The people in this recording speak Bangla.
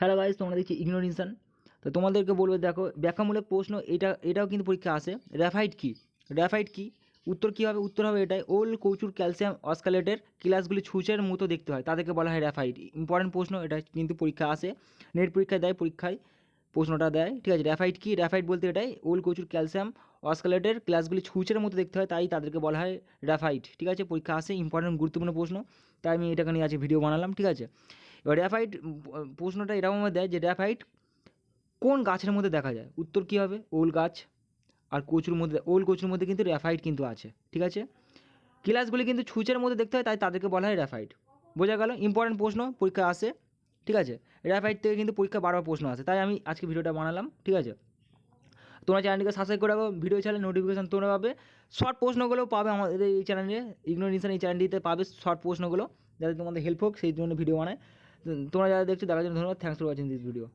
হ্যালো গাইজ তোমরা দেখছি ইগনোরেশন তো তোমাদেরকে বলব, দেখো, ব্যাখ্যামূলক প্রশ্ন, এটা, এটাও কিন্তু পরীক্ষা আসে র্যাফাইট কি? র্যাফাইট কি? উত্তর কী হবে উত্তর হবে এটাই। ওল কৌচুর ক্যালসিয়াম অস্কালেটের ক্লাসগুলি ছুঁচের মতো দেখতে হয়, তাদেরকে বলা হয় র্যাফাইট ইম্পর্টেন্ট প্রশ্ন, এটা কিন্তু পরীক্ষা আসে নেট পরীক্ষায় দেয়, পরীক্ষায় প্রশ্নটা দেয়। ঠিক আছে র্যাফাইট কি? র্যাফাইট বলতে এটাই ওল কচুর ক্যালসিয়াম অস্কালেটের ক্লাসগুলি ছুঁচের মতো দেখতে হয়, তাই তাদেরকে বলা হয় র্যাফাইট ঠিক আছে, পরীক্ষা আসে ইম্পর্টেন্ট গুরুত্বপূর্ণ প্রশ্ন। তাই আমি এটাকে নিয়ে আজকে ভিডিও বানালাম, ঠিক আছে। এবার র্যাফাইট উম, প্রশ্নটা এরকমভাবে দেয় যে র্যাফাইট কোন গাছের মধ্যে দেখা যায়? উত্তর কী হবে? ওল গাছ আর কচুর মধ্যে ওল কচুর মধ্যে কিন্তু র্যাফাইট কিন্তু আছে ঠিক আছে? ক্লাসগুলি কিন্তু ছুঁচের মধ্যে দেখতে হয় তাই তাদেরকে বলা হয় র্যাফাইট বোঝা গেল? ইম্পর্টেন্ট প্রশ্ন পরীক্ষা আসে ঠিক আছে? র্যাফাইট থেকে কিন্তু পরীক্ষা বারবার প্রশ্ন আসে তাই আমি আজকে ভিডিওটা বানালাম ঠিক আছে? তোমরা চ্যানেলটিকে সাবস্ক্রাইব করে রাখো ভিডিও চ্যানেল নোটিফিকেশান তোমরা পাবে। শর্ট প্রশ্নগুলো পাবে আমাদের এই চ্যানেলে ইগনোরেশন এই চ্যানেলটিতে পাবে শর্ট প্রশ্নগুলো যাতে তোমাদের হেল্প হোক সেই জন্য ভিডিও বানায়। তোমরা যারা দেখছ দেখার জন্য ধন্যবাদ। Thanks for watching this video